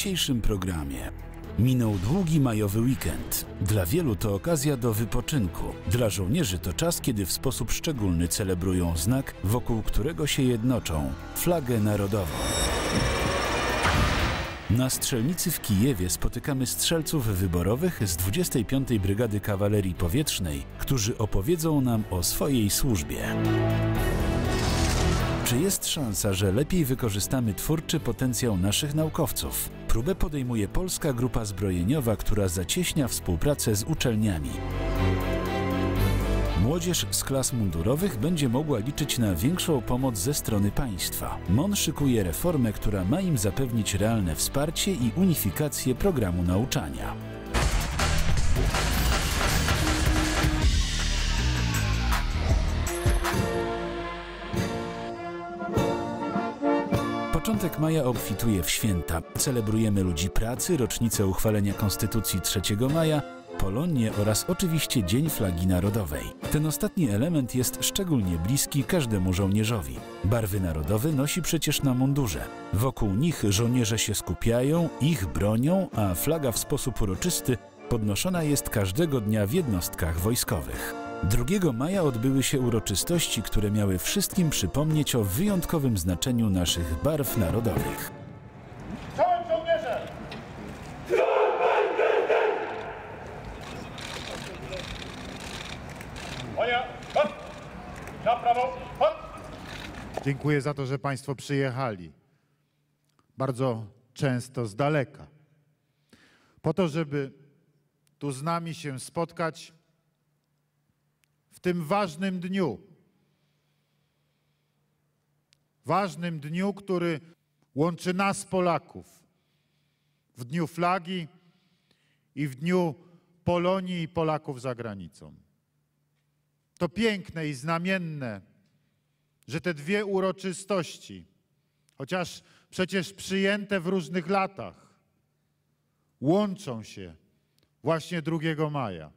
Dzisiejszym programie minął długi majowy weekend. Dla wielu to okazja do wypoczynku. Dla żołnierzy to czas, kiedy w sposób szczególny celebrują znak, wokół którego się jednoczą flagę narodową. Na strzelnicy w Kijewie spotykamy strzelców wyborowych z 25. Brygady Kawalerii Powietrznej, którzy opowiedzą nam o swojej służbie. Czy jest szansa, że lepiej wykorzystamy twórczy potencjał naszych naukowców? Próbę podejmuje polska grupa zbrojeniowa, która zacieśnia współpracę z uczelniami. Młodzież z klas mundurowych będzie mogła liczyć na większą pomoc ze strony państwa. MON szykuje reformę, która ma im zapewnić realne wsparcie i unifikację programu nauczania. Początek maja obfituje w święta. Celebrujemy ludzi pracy, rocznicę uchwalenia Konstytucji 3 maja, Polonię oraz oczywiście Dzień Flagi Narodowej. Ten ostatni element jest szczególnie bliski każdemu żołnierzowi. Barwy narodowe nosi przecież na mundurze. Wokół nich żołnierze się skupiają, ich bronią, a flaga w sposób uroczysty podnoszona jest każdego dnia w jednostkach wojskowych. 2 maja odbyły się uroczystości, które miały wszystkim przypomnieć o wyjątkowym znaczeniu naszych barw narodowych. Dziękuję za to, że Państwo przyjechali. Bardzo często z daleka. Po to, żeby tu z nami się spotkać w tym ważnym dniu. Ważnym dniu, który łączy nas, Polaków. W dniu flagi i w dniu Polonii i Polaków za granicą. To piękne i znamienne, że te dwie uroczystości, chociaż przecież przyjęte w różnych latach, łączą się właśnie 2 maja.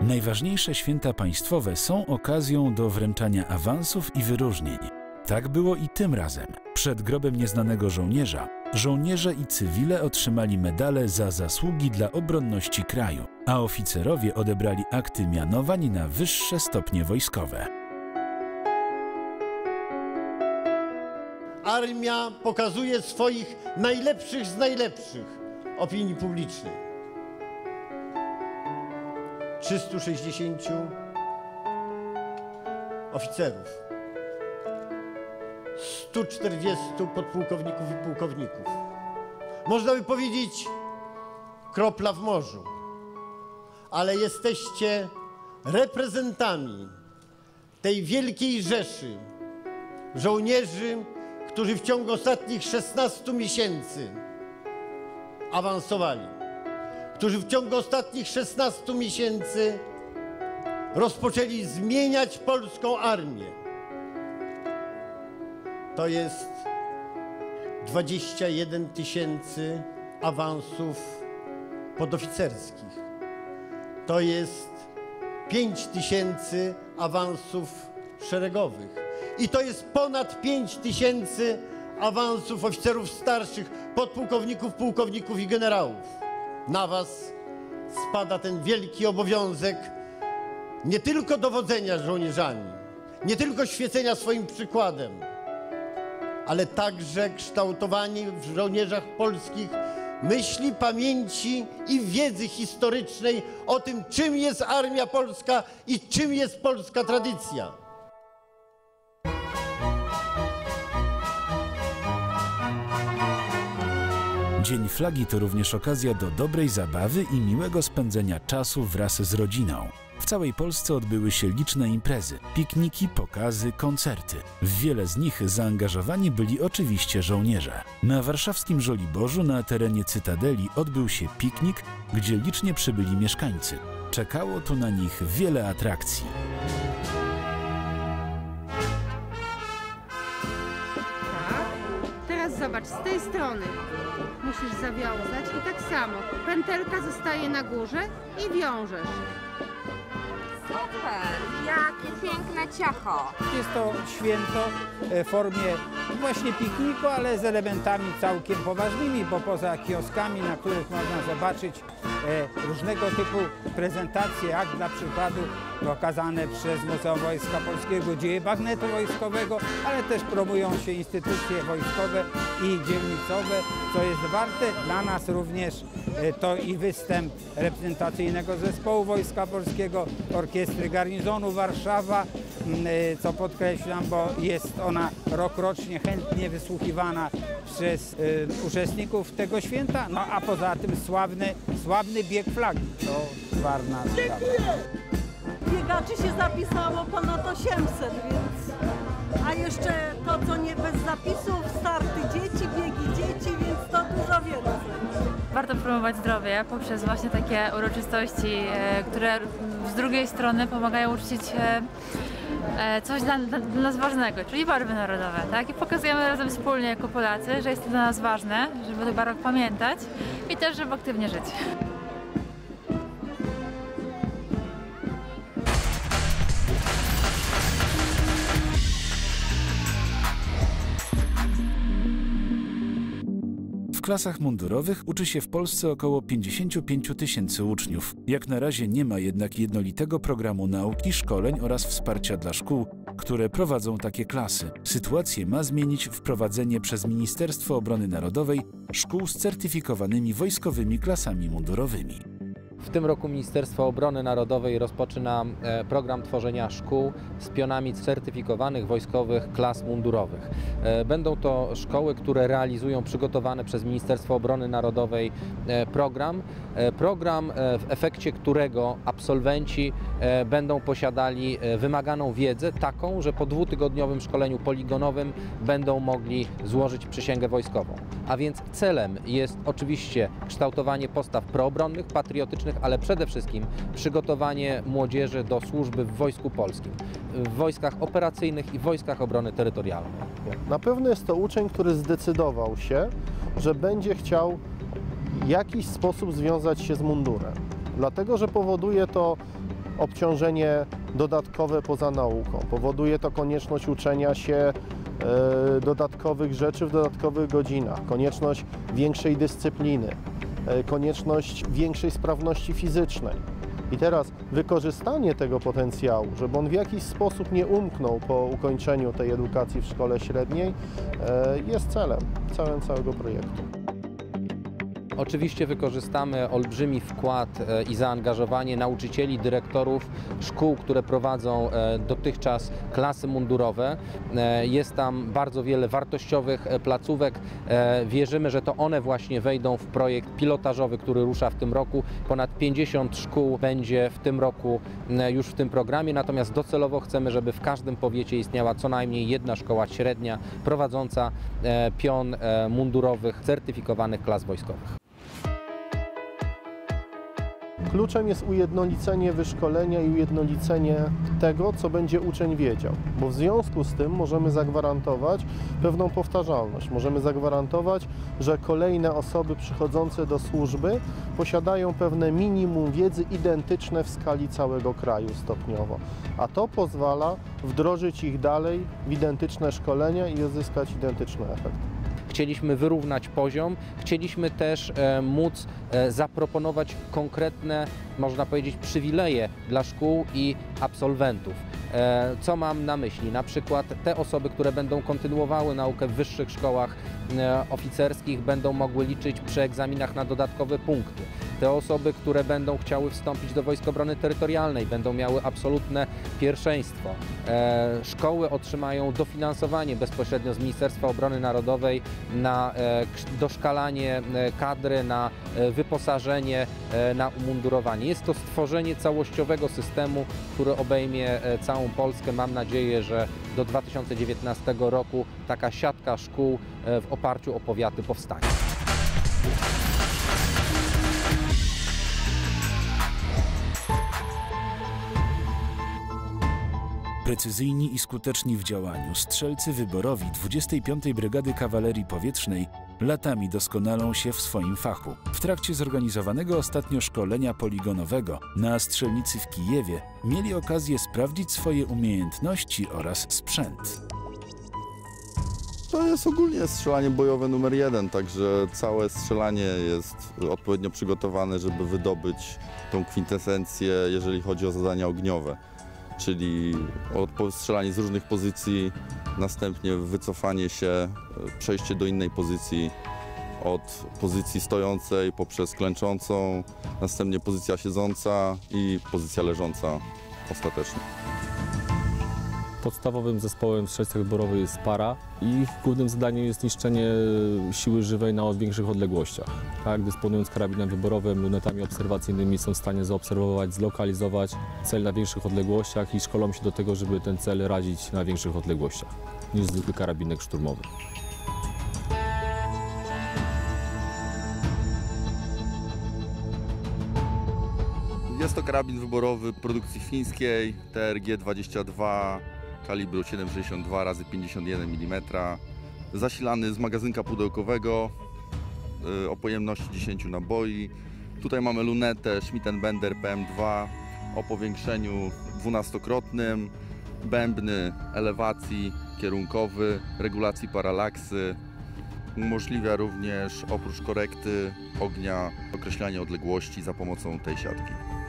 Najważniejsze święta państwowe są okazją do wręczania awansów i wyróżnień. Tak było i tym razem. Przed grobem nieznanego żołnierza żołnierze i cywile otrzymali medale za zasługi dla obronności kraju, a oficerowie odebrali akty mianowań na wyższe stopnie wojskowe. Armia pokazuje swoich najlepszych z najlepszych opinii publicznej. 360 oficerów, 140 podpułkowników i pułkowników. Można by powiedzieć kropla w morzu, ale jesteście reprezentami tej wielkiej rzeszy żołnierzy, którzy w ciągu ostatnich 16 miesięcy awansowali, którzy w ciągu ostatnich 16 miesięcy rozpoczęli zmieniać polską armię. To jest 21 tysięcy awansów podoficerskich. To jest 5 tysięcy awansów szeregowych. I to jest ponad 5 tysięcy awansów oficerów starszych, podpułkowników, pułkowników i generałów. Na Was spada ten wielki obowiązek nie tylko dowodzenia żołnierzami, nie tylko świecenia swoim przykładem, ale także kształtowanie w żołnierzach polskich myśli, pamięci i wiedzy historycznej o tym, czym jest armia polska i czym jest polska tradycja. Dzień Flagi to również okazja do dobrej zabawy i miłego spędzenia czasu wraz z rodziną. W całej Polsce odbyły się liczne imprezy, pikniki, pokazy, koncerty. W wiele z nich zaangażowani byli oczywiście żołnierze. Na warszawskim Żoliborzu na terenie Cytadeli odbył się piknik, gdzie licznie przybyli mieszkańcy. Czekało tu na nich wiele atrakcji. Zobacz, z tej strony musisz zawiązać i tak samo. Pętelka zostaje na górze i wiążesz. Super! Jakie piękne ciacho. Jest to święto e, w formie właśnie pikniku, ale z elementami całkiem poważnymi, bo poza kioskami, na których można zobaczyć różnego typu prezentacje, jak dla przykładu pokazane przez Muzeum Wojska Polskiego dzieje bagnetu wojskowego, ale też promują się instytucje wojskowe i dzielnicowe, co jest warte dla nas również e, to i występ reprezentacyjnego zespołu Wojska Polskiego, Orkiestry Garnizonu Warszawa, e, co podkreślam, bo jest ona rokrocznie chętnie wysłuchiwana przez e, uczestników tego święta, no a poza tym sławny, sławny bieg flagi, to ważna sprawa. biegaczy się zapisało ponad 800, więc... A jeszcze to, co nie bez zapisów, starty dzieci, biegi dzieci, więc to dużo więcej. Warto promować zdrowie poprzez właśnie takie uroczystości, e, które z drugiej strony pomagają uczcić e, coś dla, dla, nas ważnego, czyli barwy narodowe. Tak? I pokazujemy razem wspólnie jako Polacy, że jest to dla nas ważne, żeby tych barwach pamiętać i też, żeby aktywnie żyć. Klasach mundurowych uczy się w Polsce około 55 tysięcy uczniów. Jak na razie nie ma jednak jednolitego programu nauki, szkoleń oraz wsparcia dla szkół, które prowadzą takie klasy. Sytuację ma zmienić wprowadzenie przez Ministerstwo Obrony Narodowej szkół z certyfikowanymi wojskowymi klasami mundurowymi. W tym roku Ministerstwo Obrony Narodowej rozpoczyna e, program tworzenia szkół z pionami certyfikowanych wojskowych klas mundurowych. E, Będą to szkoły, które realizują przygotowany przez Ministerstwo Obrony Narodowej e, program. Program, w efekcie którego absolwenci będą posiadali wymaganą wiedzę, taką, że po dwutygodniowym szkoleniu poligonowym będą mogli złożyć przysięgę wojskową. A więc celem jest oczywiście kształtowanie postaw proobronnych, patriotycznych, ale przede wszystkim przygotowanie młodzieży do służby w Wojsku Polskim, w wojskach operacyjnych i wojskach obrony terytorialnej. Na pewno jest to uczeń, który zdecydował się, że będzie chciał w jakiś sposób związać się z mundurem. Dlatego, że powoduje to obciążenie dodatkowe poza nauką. Powoduje to konieczność uczenia się e, dodatkowych rzeczy w dodatkowych godzinach, konieczność większej dyscypliny, konieczność większej sprawności fizycznej. I teraz wykorzystanie tego potencjału, żeby on w jakiś sposób nie umknął po ukończeniu tej edukacji w szkole średniej, e, jest celem, celem całego projektu. Oczywiście wykorzystamy olbrzymi wkład e, i zaangażowanie nauczycieli, dyrektorów szkół, które prowadzą e, dotychczas klasy mundurowe. E, Jest tam bardzo wiele wartościowych placówek. Wierzymy, że to one właśnie wejdą w projekt pilotażowy, który rusza w tym roku. Ponad 50 szkół będzie w tym roku już w tym programie, natomiast docelowo chcemy, żeby w każdym powiecie istniała co najmniej jedna szkoła średnia prowadząca pion mundurowych certyfikowanych klas wojskowych. Kluczem jest ujednolicenie wyszkolenia i ujednolicenie tego, co będzie uczeń wiedział, bo w związku z tym możemy zagwarantować pewną powtarzalność. Możemy zagwarantować, że kolejne osoby przychodzące do służby posiadają pewne minimum wiedzy identyczne w skali całego kraju stopniowo, a to pozwala wdrożyć ich dalej w identyczne szkolenia i uzyskać identyczny efekt. Chcieliśmy wyrównać poziom, chcieliśmy też e, móc e, zaproponować konkretne, można powiedzieć, przywileje dla szkół i absolwentów. E, Co mam na myśli? Na przykład te osoby, które będą kontynuowały naukę w wyższych szkołach oficerskich, będą mogły liczyć przy egzaminach na dodatkowe punkty. Te osoby, które będą chciały wstąpić do Wojsk Obrony Terytorialnej, będą miały absolutne pierwszeństwo. E, Szkoły otrzymają dofinansowanie bezpośrednio z Ministerstwa Obrony Narodowej na e, doszkalanie e, kadry, na wyposażenie, na umundurowanie. Jest to stworzenie całościowego systemu, który obejmie całą Polskę. Mam nadzieję, że do 2019 roku taka siatka szkół w oparciu o powiaty powstanie. Precyzyjni i skuteczni w działaniu strzelcy wyborowi 25. Brygady Kawalerii Powietrznej latami doskonalą się w swoim fachu. W trakcie zorganizowanego ostatnio szkolenia poligonowego na strzelnicy w Kijewie mieli okazję sprawdzić swoje umiejętności oraz sprzęt. To jest ogólnie strzelanie bojowe numer jeden, także całe strzelanie jest odpowiednio przygotowane, żeby wydobyć tą kwintesencję, jeżeli chodzi o zadania ogniowe. Czyli strzelanie z różnych pozycji, następnie wycofanie się, przejście do innej pozycji, od pozycji stojącej poprzez klęczącą, następnie pozycja siedząca i pozycja leżąca ostatecznie. Podstawowym zespołem strzelca wyborowej jest para i ich głównym zadaniem jest niszczenie siły żywej na większych odległościach. Tak, dysponując karabinem wyborowym, lunetami obserwacyjnymi są w stanie zaobserwować, zlokalizować cel na większych odległościach i szkolą się do tego, żeby ten cel razić na większych odległościach niż zwykły karabinek szturmowy. Jest to karabin wyborowy produkcji fińskiej TRG-22 kalibru 7,62 x 51 mm, zasilany z magazynka pudełkowego y, o pojemności 10 naboi. Tutaj mamy lunetę Schmidt Bender PM2 o powiększeniu 12-krotnym, bębny elewacji kierunkowy, regulacji paralaksy. Umożliwia również oprócz korekty ognia określanie odległości za pomocą tej siatki.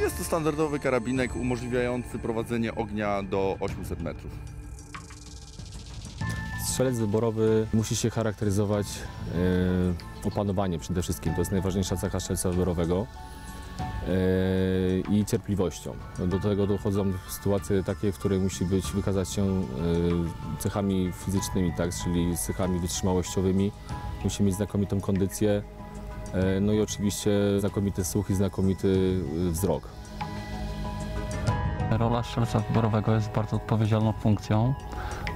Jest to standardowy karabinek umożliwiający prowadzenie ognia do 800 metrów. Strzelec wyborowy musi się charakteryzować e, opanowaniem przede wszystkim. To jest najważniejsza cecha strzelca wyborowego. e, I cierpliwością. Do tego dochodzą sytuacje takie, w których musi być, wykazać się e, cechami fizycznymi, tak, czyli cechami wytrzymałościowymi. Musi mieć znakomitą kondycję, no i oczywiście znakomity słuch i znakomity e, wzrok. Rola strzelca wyborowego jest bardzo odpowiedzialną funkcją,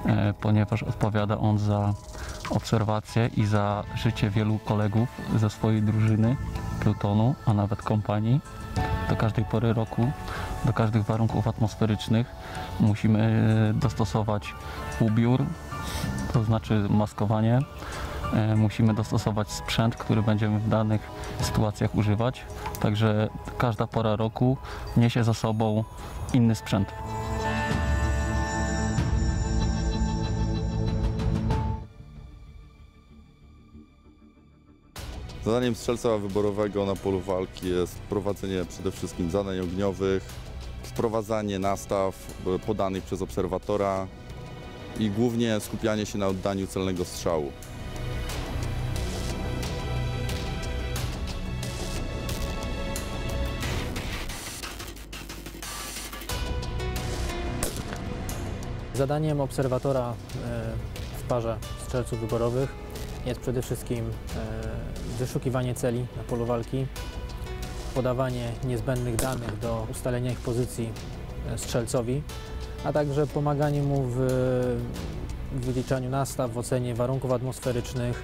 e, ponieważ odpowiada on za obserwację i za życie wielu kolegów ze swojej drużyny, plutonu, a nawet kompanii. Do każdej pory roku, do każdych warunków atmosferycznych musimy e, dostosować ubiór, to znaczy maskowanie. E, Musimy dostosować sprzęt, który będziemy w danych sytuacjach używać. Także każda pora roku niesie za sobą inny sprzęt. Zadaniem strzelca wyborowego na polu walki jest prowadzenie przede wszystkim zadań ogniowych, wprowadzanie nastaw e, podanych przez obserwatora i głównie skupianie się na oddaniu celnego strzału. Zadaniem obserwatora e, w parze strzelców wyborowych jest przede wszystkim e, wyszukiwanie celi na polu walki, podawanie niezbędnych danych do ustalenia ich pozycji e, strzelcowi, a także pomaganie mu w wyliczaniu nastaw, w ocenie warunków atmosferycznych,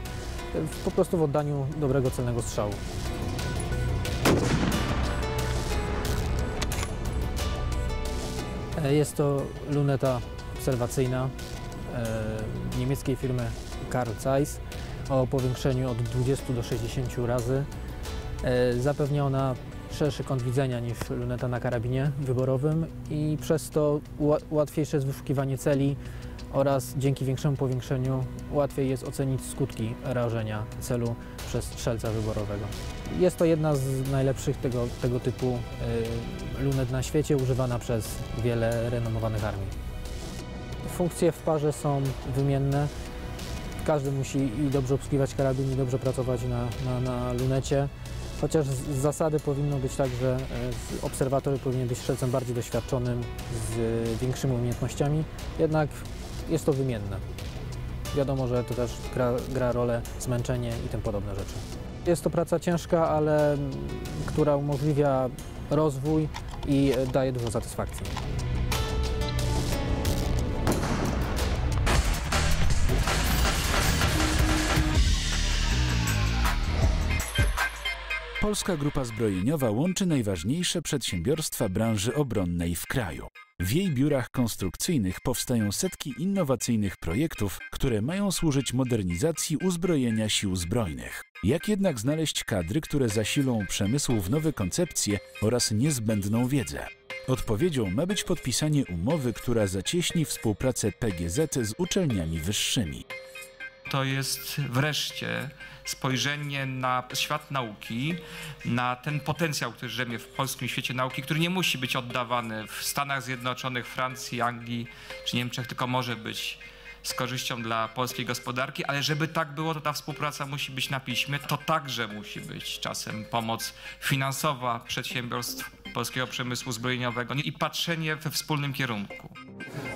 po prostu w oddaniu dobrego celnego strzału. Jest to luneta obserwacyjna e, niemieckiej firmy Carl Zeiss o powiększeniu od 20 do 60 razy. E, Zapewnia ona szerszy kąt widzenia niż luneta na karabinie wyborowym i przez to ła- łatwiejsze jest wyszukiwanie celi oraz dzięki większemu powiększeniu łatwiej jest ocenić skutki rażenia celu przez strzelca wyborowego. Jest to jedna z najlepszych tego, tego typu y, lunet na świecie, używana przez wiele renomowanych armii. Funkcje w parze są wymienne. Każdy musi i dobrze obsługiwać karabin, i dobrze pracować na, na, na lunecie. Chociaż z zasady powinno być tak, że e, obserwator powinien być strzelcem bardziej doświadczonym, z e, większymi umiejętnościami, jednak jest to wymienne. Wiadomo, że to też gra, gra rolę zmęczenie i tym podobne rzeczy. Jest to praca ciężka, ale która umożliwia rozwój i e, daje dużo satysfakcji. Polska Grupa Zbrojeniowa łączy najważniejsze przedsiębiorstwa branży obronnej w kraju. W jej biurach konstrukcyjnych powstają setki innowacyjnych projektów, które mają służyć modernizacji uzbrojenia sił zbrojnych. Jak jednak znaleźć kadry, które zasilą przemysł w nowe koncepcje oraz niezbędną wiedzę? Odpowiedzią ma być podpisanie umowy, która zacieśni współpracę PGZ z uczelniami wyższymi. To jest wreszcie spojrzenie na świat nauki, na ten potencjał, który drzemie w polskim świecie nauki, który nie musi być oddawany w Stanach Zjednoczonych, Francji, Anglii czy Niemczech, tylko może być z korzyścią dla polskiej gospodarki, ale żeby tak było, to ta współpraca musi być na piśmie. To także musi być czasem pomoc finansowa przedsiębiorstw polskiego przemysłu zbrojeniowego i patrzenie we wspólnym kierunku.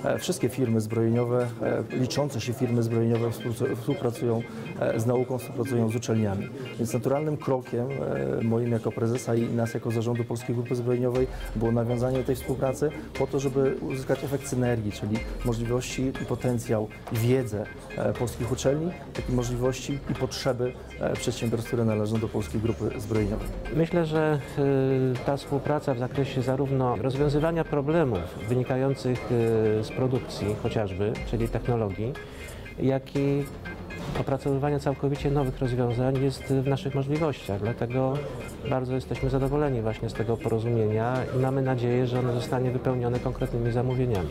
E, Wszystkie firmy zbrojeniowe, e, liczące się firmy zbrojeniowe współpracu- współpracują e, z nauką, współpracują z uczelniami. Więc naturalnym krokiem moim jako prezesa i nas jako zarządu Polskiej Grupy Zbrojeniowej było nawiązanie tej współpracy po to, żeby uzyskać efekt synergii, czyli możliwości i potencjał i wiedzę polskich uczelni, jak i możliwości i potrzeby przedsiębiorstw, które należą do Polskiej Grupy Zbrojeniowej. Myślę, że ta współpraca w zakresie zarówno rozwiązywania problemów wynikających z produkcji chociażby, czyli technologii, jak i opracowywania całkowicie nowych rozwiązań jest w naszych możliwościach. Dlatego bardzo jesteśmy zadowoleni właśnie z tego porozumienia i mamy nadzieję, że ono zostanie wypełnione konkretnymi zamówieniami.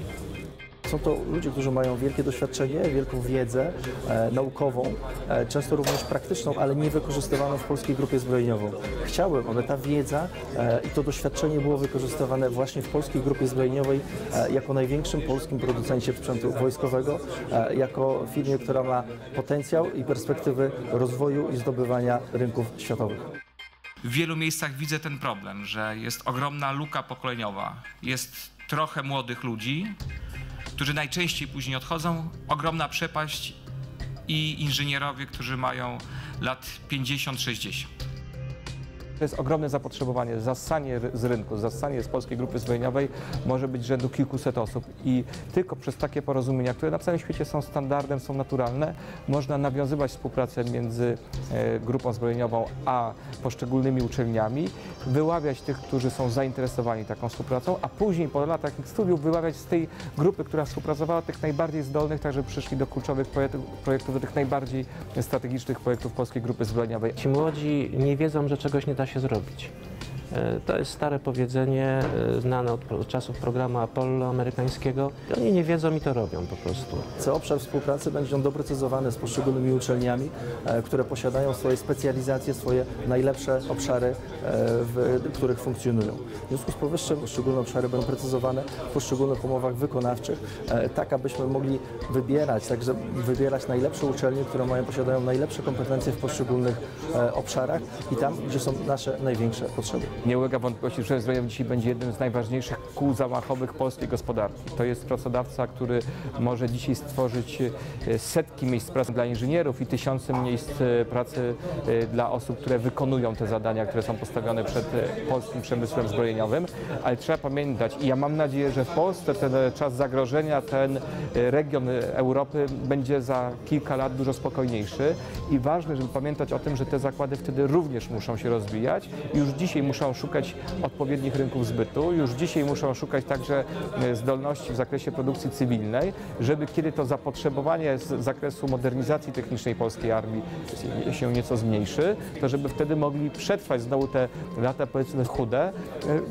Są to ludzie, którzy mają wielkie doświadczenie, wielką wiedzę e, naukową, e, często również praktyczną, ale nie wykorzystywaną w Polskiej Grupie Zbrojeniowej. Chciałbym, aby ta wiedza e, i to doświadczenie było wykorzystywane właśnie w Polskiej Grupie Zbrojeniowej e, jako największym polskim producencie sprzętu wojskowego, e, jako firmie, która ma potencjał i perspektywy rozwoju i zdobywania rynków światowych. W wielu miejscach widzę ten problem, że jest ogromna luka pokoleniowa. Jest trochę młodych ludzi, którzy najczęściej później odchodzą, ogromna przepaść i inżynierowie, którzy mają lat 50-60. To jest ogromne zapotrzebowanie. Zasanie ry- z rynku, zasanie z Polskiej Grupy Zbrojeniowej może być rzędu kilkuset osób i tylko przez takie porozumienia, które na całym świecie są standardem, są naturalne, można nawiązywać współpracę między e, grupą zbrojeniową a poszczególnymi uczelniami, wyławiać tych, którzy są zainteresowani taką współpracą, a później po latach studiów wyławiać z tej grupy, która współpracowała, tych najbardziej zdolnych, tak żeby przyszli do kluczowych projektów, projektów do tych najbardziej strategicznych projektów Polskiej Grupy Zbrojeniowej. Ci młodzi nie wiedzą, że czegoś nie da się zrobić. E, To jest stare powiedzenie, e, znane od czasów programu Apollo amerykańskiego. Oni nie wiedzą i to robią po prostu. Co obszar współpracy będzie on doprecyzowany z poszczególnymi uczelniami, e, które posiadają swoje specjalizacje, swoje najlepsze obszary, w których funkcjonują. W związku z powyższym poszczególne obszary będą precyzowane w poszczególnych umowach wykonawczych, tak abyśmy mogli wybierać, także wybierać najlepsze uczelnie, które mają, posiadają najlepsze kompetencje w poszczególnych obszarach i tam, gdzie są nasze największe potrzeby. Nie ulega wątpliwości, że zbrojeniowy dzisiaj będzie jednym z najważniejszych kół zamachowych polskiej gospodarki. To jest pracodawca, który może dzisiaj stworzyć e, setki miejsc pracy dla inżynierów i tysiące miejsc e, pracy e, dla osób, które wykonują te zadania, które są postawione przed polskim przemysłem zbrojeniowym. Ale trzeba pamiętać, i ja mam nadzieję, że w Polsce ten czas zagrożenia, ten region Europy będzie za kilka lat dużo spokojniejszy i ważne, żeby pamiętać o tym, że te zakłady wtedy również muszą się rozwijać. Już dzisiaj muszą szukać odpowiednich rynków zbytu, już dzisiaj muszą szukać także e, zdolności w zakresie produkcji cywilnej, żeby kiedy to zapotrzebowanie z zakresu modernizacji technicznej polskiej armii się nieco zmniejszy, to żeby wtedy mogli przetrwać znowu te lata powiedzmy chude, e,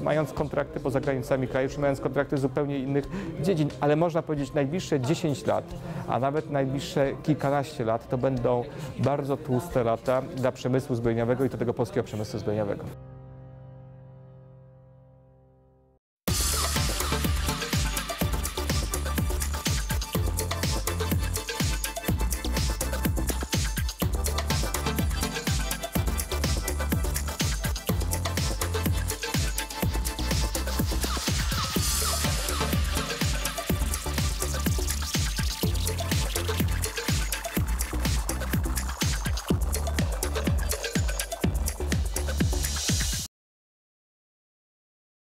mając kontrakty poza granicami kraju, czy mając kontrakty zupełnie innych dziedzin. Ale można powiedzieć najbliższe 10 lat, a nawet najbliższe kilkanaście lat to będą bardzo tłuste lata dla przemysłu zbrojeniowego i do tego polskiego przemysłu zbrojeniowego.